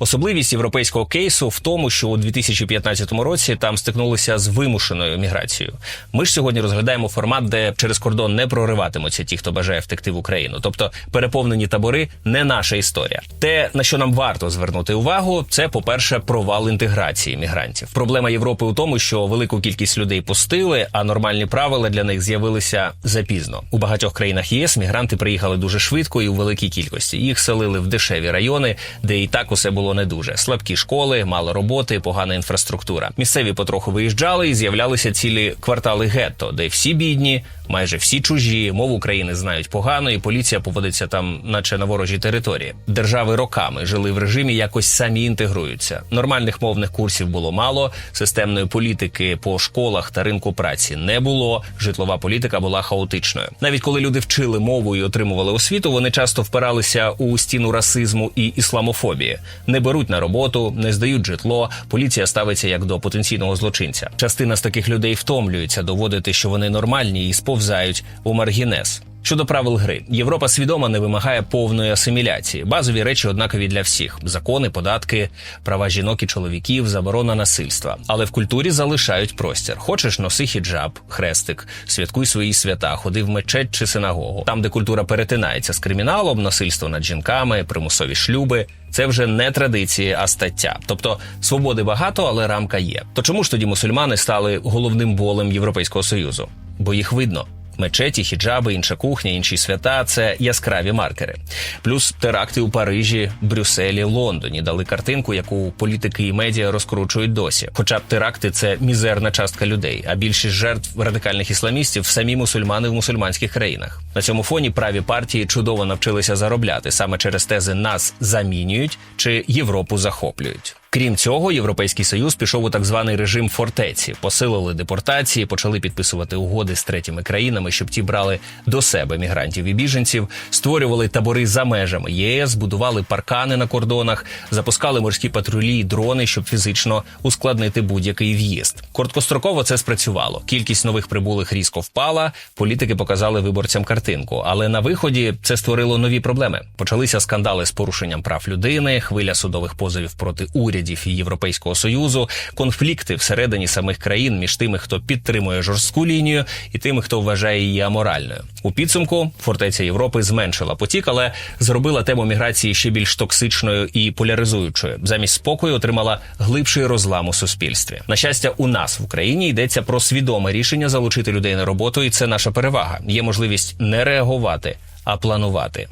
Особливість європейського кейсу в тому, що у 2015 році там стикнулися з вимушеною міграцією. Ми ж сьогодні розглядаємо формат, де через кордон не прориватимуться ті, хто бажає втекти в Україну. Тобто переповнені табори не наша історія. Те, на що нам варто звернути увагу, це, по-перше, провал інтеграції мігрантів. Проблема Європи у тому, що велику кількість людей пустили, а нормальні правила для них з'явилися запізно. У багатьох країнах ЄС мігранти приїхали дуже швидко і у великій кількості. Їх селили в дешеві райони, де і так усе було не дуже. Слабкі школи, мало роботи, погана інфраструктура. Місцеві потроху виїжджали і з'являлися цілі квартали гетто, де всі бідні, майже всі чужі, мову країни знають погано, і поліція поводиться там, наче на ворожій території. Держави роками жили в режимі, якось самі інтегруються. Нормальних мовних курсів було мало, системної політики по школах та ринку праці не було. Житлова політика була хаотичною. Навіть коли люди вчили мову і отримували освіту, вони часто впиралися у стіну расизму і ісламофобії. Не беруть на роботу, не здають житло. Поліція ставиться як до потенційного злочинця. Частина з таких людей втомлюється доводити, що вони нормальні і сповзають у маргінез. Щодо правил гри, Європа свідомо не вимагає повної асиміляції. Базові речі однакові для всіх: закони, податки, права жінок і чоловіків, заборона насильства. Але в культурі залишають простір. Хочеш, носи хіджаб, хрестик, святкуй свої свята, ходи в мечеть чи синагогу. Там, де культура перетинається з криміналом, насильство над жінками, примусові шлюби. Це вже не традиції, а стаття. Тобто свободи багато, але рамка є. То чому ж тоді мусульмани стали головним болем Європейського союзу? Бо їх видно. Мечеті, хіджаби, інша кухня, інші свята це яскраві маркери. Плюс теракти у Парижі, Брюсселі, Лондоні дали картинку, яку політики і медіа розкручують досі. Хоча б теракти це мізерна частка людей, а більшість жертв радикальних ісламістів самі мусульмани в мусульманських країнах. На цьому фоні праві партії чудово навчилися заробляти саме через тези нас замінюють чи Європу захоплюють. Крім цього, європейський союз пішов у так званий режим фортеці, посилили депортації, почали підписувати угоди з третіми країнами, щоб ті брали до себе мігрантів і біженців, створювали табори за межами ЄС, будували паркани на кордонах, запускали морські патрулі і дрони, щоб фізично ускладнити будь-який в'їзд. Короткостроково це спрацювало. Кількість нових прибулих різко впала. Політики показали виборцям картинку, але на виході це створило нові проблеми. Почалися скандали з порушенням прав людини, хвиля судових позовів проти урядів і Європейського союзу, конфлікти всередині самих країн між тими, хто підтримує жорстку лінію, і тими, хто вважає її аморальною. У підсумку фортеця Європи зменшила потік, але зробила тему міграції ще більш токсичною і поляризуючою. Замість спокою отримала глибший розлам у суспільстві. На щастя, у нас в Україні йдеться про свідоме рішення залучити людей на роботу, і це наша перевага. Є можливість не реагувати, а планувати.